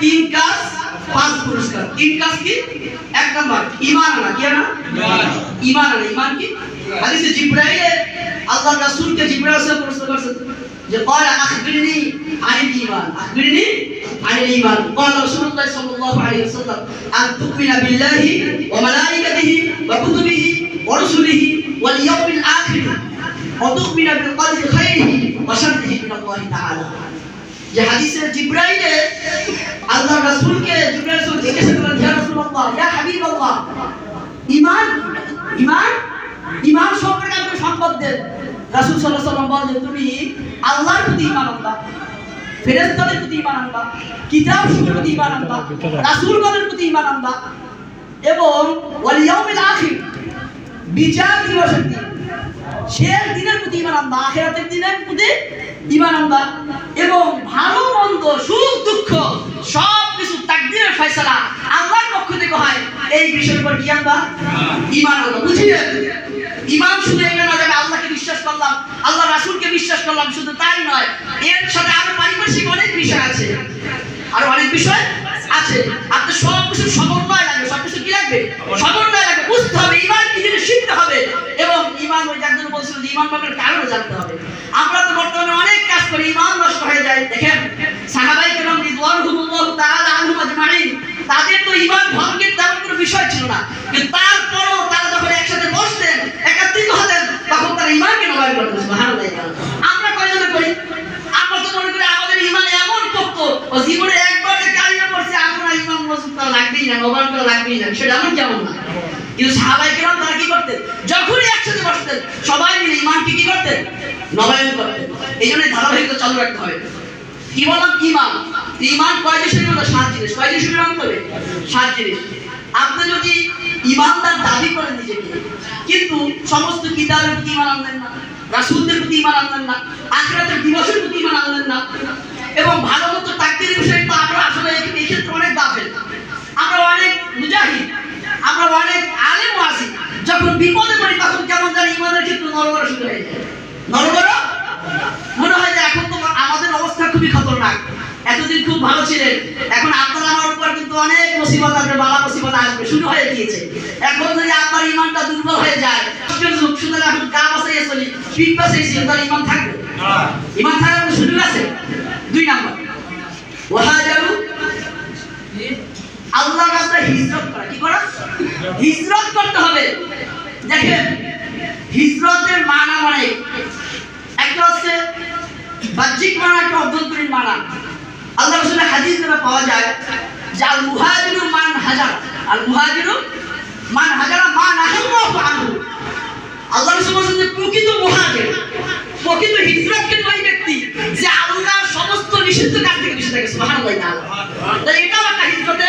তিন কাজ পাঁচ পুরস্কার তিন কাজ কি এক নাম্বার ইমান আনা কি আনা ইমান আনা ইমান কি হাদিসে জিব্রাইল আল্লাহ রাসূলকে জিব্রাইল এসে প্রশ্ন করছে যে قال اخبرني عن الايمان اخبرني عن الايمان قال رسول الله صلى الله عليه وسلم ان تؤمن بالله وملائكته وكتبه ورسله واليوم الاخر وتؤمن بالقدر خيره وشره من الله تعالى যে হাদিসে জিব্রাইলে আল্লাহ রাসূলকে জিব্রাইল রাসূল জিজ্ঞাসা করলেন, ইয়া রাসূলুল্লাহ, ইয়া হাবিবাল্লাহ, ঈমান ঈমান ঈমান সম্পর্কে আপনি সংবাদ দেন। রাসূল সাল্লাল্লাহু আলাইহি ওয়াসাল্লাম বলেন তুমি আল্লাহর প্রতি ঈমান আনবা, ফেরেশতাদের প্রতি ঈমান আনবা, কিতাব সমূহের প্রতি ঈমান আনবা রাসূলগণের প্রতি ঈমান আনবা এবং ওয়াল ইয়াউমিল আখির, বিচার দিবসের দিন, শেষ দিনের প্রতি ঈমান আনবা, আখিরাতের দিনের প্রতি ঈমান আনবা। এবং ভালো, মন্দ, সুখ, দুঃখ, সব কিছু তাকদিরের ফয়সালা আল্লাহর পক্ষ থেকে হয়। এই বিষয়ের উপর জ্ঞান বা ইমান হলো বুঝিয়ে ইমান শুধু এমন না যে আল্লাহকে বিশ্বাস করলাম, আল্লাহ রাসুলকে বিশ্বাস করলাম, শুধু তাই নয়, এর সাথে আরও পারিপার্শ্বিক অনেক বিষয় আছে। আরও অনেক বিষয় আছে। আপনার সব কিছু সমন্বয় লাগবে, সব কিছু কি লাগবে? সমন্বয় লাগবে, বুঝতে হবে, ইমান কি জিনিস শিখতে হবে। এবং ইমান ওই একজন বলছিল যে ইমান পাবেন কারণ জানতে হবে। আমরা তো বর্তমানে অনেক কাজ করি, ইমান নষ্ট হয়ে যায়। দেখেন, সাহাবাই কেরাম রিদওয়ানুল্লাহ তাআলা আনহুম আজমাইন। তাদের তো ইমান ভঙ্গের তেমন কোনো বিষয় ছিল না। কিন্তু তারা যখন একসাথে বসতেন একাত্রিত হতেন তখন তারা ইমানকে নবায়ন করতেন সুবহানাল্লাহ আমরা কয়জনে করি আমরা তো মনে করি আমাদের ইমান এমন পক্ষ ও জীবনে একবার যে কালিমা পড়ছে করা লাগবেই না করা লাগবেই না না। কিন্তু সাহাবাই কেরাম তারা কি করতেন? যখনই একসাথে বসতেন, সবাই মিলে ইমানকে কি করতেন? নবায়ন করতেন এই জন্য ধারাবাহিকতা চালু রাখতে হবে। কি বললাম? ইমান ইমান কয় মধ্যে সাত জিনিস। কয় হবে সাত জিনিস। আপনি যদি ইমানদার দাবি করেন নিজেকে, কিন্তু সমস্ত কিতাবের প্রতি ইমান আনলেন না, রাসূলদের প্রতি ইমান আনলেন না, আখিরাতের দিবসের প্রতি ইমান আনলেন না, এবং ভালো মতো তাকদীরের বিষয়ে তো আমরা আসলে এই এই ক্ষেত্রে অনেক গাফেল আমরা অনেক মুজাহিদ। আমরা অনেক আলেম আছি। যখন বিপদে পড়ি তখন কেমন জানি ইমানের ক্ষেত্রে নরবর শুরু হয়ে যায়। নরবর? মনে হয় যে এখন তো আমাদের অবস্থা খুবই খতরনাক। এতদিন খুব ভালো ছিলেন। এখন আপনার আমার উপর কিন্তু অনেক মুসিবত আসবে বালা মুসিবত আসবে শুরু হয়ে গিয়েছে। এখন যদি আপনার ইমানটা দুর্বল হয়ে যায় সুতরাং এখন গা বাসাইয়ে চলি পিঠ বাসাইছি তাহলে ইমান থাকবে। ইমান থাকার সুযোগ আছে দুই নাম্বার ওয়াহাজারু আল্লাহর রাস্তায় হিজরত করা। কি করা? হিজরত করতে হবে। দেখেন, হিজরতের মানা মানে একটা হচ্ছে বাহ্যিক মানা, একটা অভ্যন্তরীণ মানা। আল্লাহ রসুলের হাদিস দ্বারা পাওয়া যায় যে আল মুহাজিরু মান হাজার। আল মুহাজিরু মান হাজারা মান আহাল্লাহু আনহু। আল্লাহ রসুল বলেছেন যে প্রকৃত মুহাজির, প্রকৃত হিজরত কিন্তু ওই ব্যক্তি যে আল্লাহর সমস্ত নিষিদ্ধ কাজ থেকে বেঁচে থাকে। সুবহানাল্লাহ, তাহলে এটাও একটা থেকে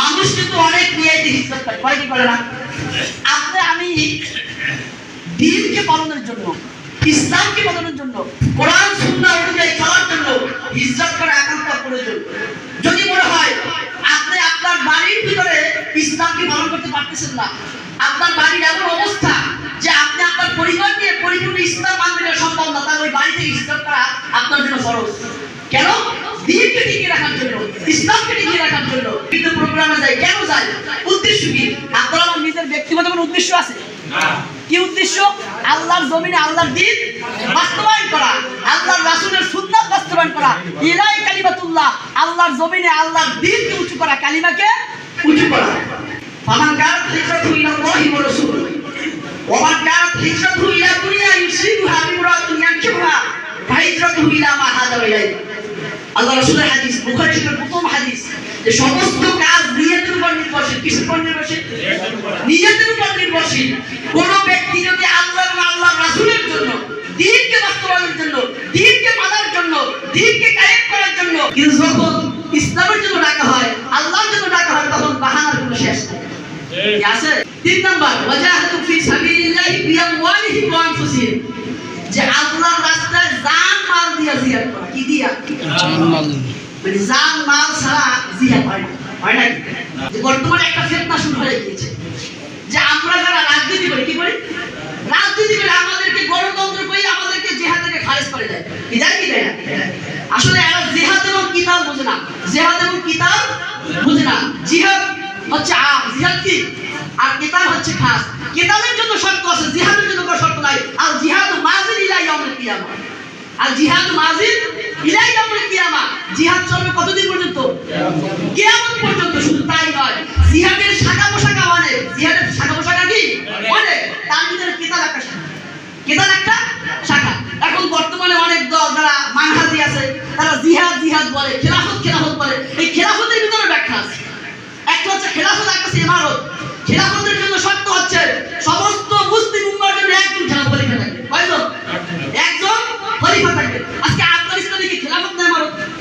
মানুষ কিন্তু অনেক নিয়ে হিজরত করে করে কি করে না? আপনি আমি দিনকে পালনের জন্য, ইসলামকে পালনের জন্য, কোরআন, সুন্নাহ অনুযায়ী চলার জন্য হিজরত করা একান্ত প্রয়োজন। যদি মনে হয় আপনি আপনার বাড়ির ভিতরে ইসলামকে পালন করতে পারতেছেন না, আপনার বাড়ির এমন অবস্থা যে আপনি আপনার পরিবার নিয়ে পরিপূর্ণ ইসলাম মানতে সম্ভব না, তাহলে ওই বাড়িতে হিজরত করা আপনার জন্য ফরজ। কেন? প্রোগ্রামে যায়। কেন যায়? উদ্দেশ্য কি? আপনার আমার নিজের ব্যক্তিগত কোনো উদ্দেশ্য আছে? কি উদ্দেশ্য? আল্লাহর জমিনে আল্লাহর দিন বাস্তবায়ন করা আল্লাহর রাসূলের সুন্নাত বাস্তবায়ন করা। ইলাই কালিমাতুল্লাহ আল্লাহর জমিনে আল্লাহর দিনকে উঁচু করা কালিমাকে উঁচু করা। ফামান কানাত হিজরাতু ইলাল্লাহি ওয়া রাসূলিহি ওয়া মান কানাত হিজরাতু ইলা দুনিয়া ইউসিবুহা বিমরাতিন ইয়ানকিহুহা ফাহিজরাতুহু ইলা মা হাজারা ইলাইহি। আল্লাহ রাসূলের হাদিস বুখারী শরীফের প্রথম হাদিস যে সমস্ত কিসের উপর নির্ভরশীল। নিয়তের উপর নির্ভরশীল কোন ব্যক্তি যদি আল্লাহ এবং আল্লাহর রাসূলের জন্য দিনকে বাস্তবায়নের জন্য দিনকে মানার জন্য দিনকে কায়েম করার জন্য কিন্তু যখন ইসলামের জন্য ডাকা হয় আল্লাহর জন্য ডাকা হয় তখন বাহানার কোনো শেষ নেই। কি আছে? তিন নাম্বার ওয়াজাহাতু ফি সাবিলিল্লাহি বিআমওয়ালিহিম ওয়া আনফুসিহিম। যে আল্লাহর রাস্তায় জান মাল দিয়া জিহাদ করা। কি দিয়া? মানে জান মাল ছাড়া জিহাদ হয় না। হয় না বর্তমানে একটা ফেতনা শুরু হয়ে গিয়েছে। যে আমরা যারা রাজনীতি করি, কি করি? রাজনীতি করে আমাদেরকে গণতন্ত্র করি আমাদেরকে জেহাদ খারেজ করে দেয়। কি দেয় কি দেয় আসলে এরা জেহাদ এবং কিতাব বুঝে না। জেহাদ এবং কিতাব বুঝে না। জিহাদ হচ্ছে আম জিহাদ কি? আর কিতাব হচ্ছে খাস। কিতাবের জন্য শর্ত আছে, জিহাদের জন্য কোনো শর্ত নাই। আর জিহাদ মাজিদ ইলা ইয়াউমুল কিয়ামা। আর জিহাদ মাজিদ ইলা ইয়াউমুল কিয়ামা জিহাদ চলবে কতদিন পর্যন্ত? কিয়ামত পর্যন্ত শুধু তাই নয়। জিহাদের শাখা পোশাখা অনেক জিহাদের শাখা পোশাখা কি? অনেক তার ভিতরে কিতাব একটা শাখা। এখন বর্তমানে অনেক দল যারা আছে, তারা জিহাদ জিহাদ বলে, খেলাফত খেলাফত বলে। এই খেলাফতের ব্যাখ্যা আছে। একটা হচ্ছে খেলাফত একটা হচ্ছে ইমারত। খেলাফতের জন্য শর্ত হচ্ছে সমস্ত মুসলিম উম্মার জন্য একজন খেলাফত খলিফা থাকবে কয়জন একজন খলিফা থাকবে আজকে আফগানিস্তানে কি খেলাফত না ইমারত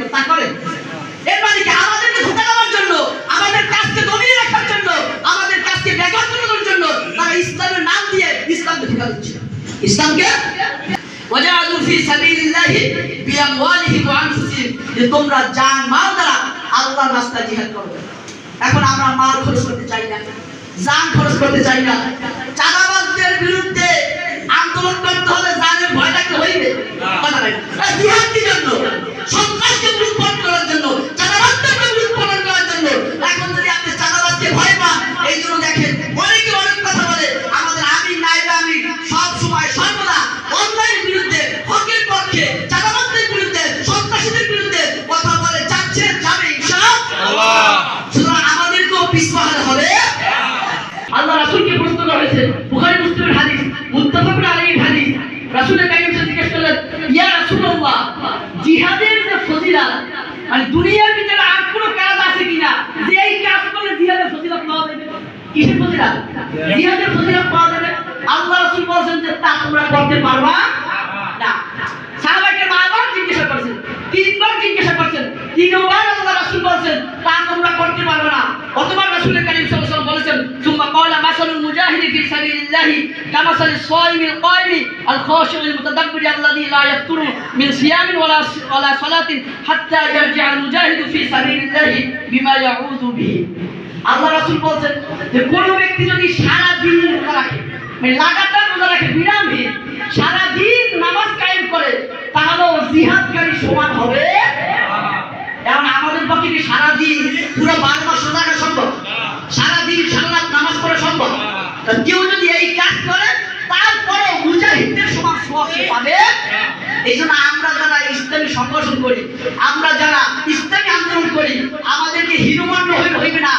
করো তা করে। এর কি আমাদেরকে ধোকা দেওয়ার জন্য, আমাদের কাজকে দমিয়ে রাখার জন্য, আমাদের কাজকে ব্যাঘাত করানোর জন্য তারা ইসলামের নাম দিয়ে ইসলামকে ধোকা দিচ্ছে ইসলামকে ওয়াজাদু ফি সাবিলিল্লাহি বিআমওয়ালিহিম ওয়া আনফুসিহিম, যে তোমরা জান, মাল দ্বারা আল্লাহর রাস্তায় জিহাদ করো এখন আমরা মাল খরচ করতে চাই না, জান খরচ করতে চাই না। চাঁদাবাজদের বিরুদ্ধে আন্দোলন করতে হলে জানের ভয় থাকতে হইবে? কথা নাই। জিহাদ কি জন্য? সন্ত্রাসকে উৎপন্ন করার জন্য চাঁদাবাজদেরকে উৎপন্ন করার জন্য। এখন যদি আপনি চাঁদাবাজকে ভয় পান এই জন্য দেখেন অনেকে অনেক কথা বলে আমাদের আমির নাইবে আমির সব সময় সর্বদা অন্যায়ের বিরুদ্ধে হকের পক্ষে চাঁদাবাজদের বিরুদ্ধে সন্ত্রাসীদের বিরুদ্ধে কথা বলে যাচ্ছে যাবে ইনশাআল্লাহ। সুতরাং আমাদেরকেও পিছপা হবে। আল্লাহ রাসূলকে প্রশ্ন করা হয়েছে বুখারী মুসলিমের হাদিস মুত্তাফাকুন আলাইহির হাদিস রাসূলের কারীম সাল্লাল্লাহু জিজ্ঞেস করলেন ইয়া রাসূলুল্লাহ জিহাদের যে ফজিলত মানে দুনিয়ার ভিতরে আর কোনো কাজ আছে কিনা যে এই কাজ করলে জিহাদের ফজিলত পাওয়া যাবে কিসের ফজিলত জিহাদের ফজিলত পাওয়া যাবে আল্লাহ রাসূল বলেন যে তা তোমরা করতে পারবা না। সাহাবাকে বারবার জিজ্ঞাসা করেছেন। তিনবার জিজ্ঞাসা করছেন। তিনবার আল্লাহ রাসূল বলেছেন, তা তোমরা করতে পারবে না। অতবার রাসূলের কারীম সাল্লাল্লাহু আলাইহি বলেছেন, সুম্মা ক্বালা মাসালুল মুজাহিদি ফি সাবিলিল্লাহি কামাসালিস সাইমিল কায়মি আল খাশিউল মুতাদাব্বির আল্লাযী লা ইয়াফতুরু মিন সিয়ামিন ওয়ালা ওয়ালা সালাতিন হাত্তা ইয়ারজিআ আল মুজাহিদু ফি সাবিলিল্লাহি বিমা ইয়াউযু বিহি আল্লাহ রাসূল বলেন যে কোন ব্যক্তি যদি সারা দিন রোজা রাখে মানে লাগাতার রোজা রাখে বিরামহীন সারা দিন নামাজ কায়েম করে, তাহলে জিহাদকারী সমান হবে। এখন আমাদের পক্ষে কি সারা পুরো বারো মাস রাখা সম্ভব? সারা দিন সারা নামাজ পড়া সম্ভব? কেউ যদি এই কাজ করে, তারপরে মুজাহিদদের সমান সওয়াব সে পাবে। এই জন্য আমরা যারা ইসলামী সংগঠন করি, আমরা যারা ইসলামী আন্দোলন করি, আমাদেরকে হিরোমান্য হইবে না।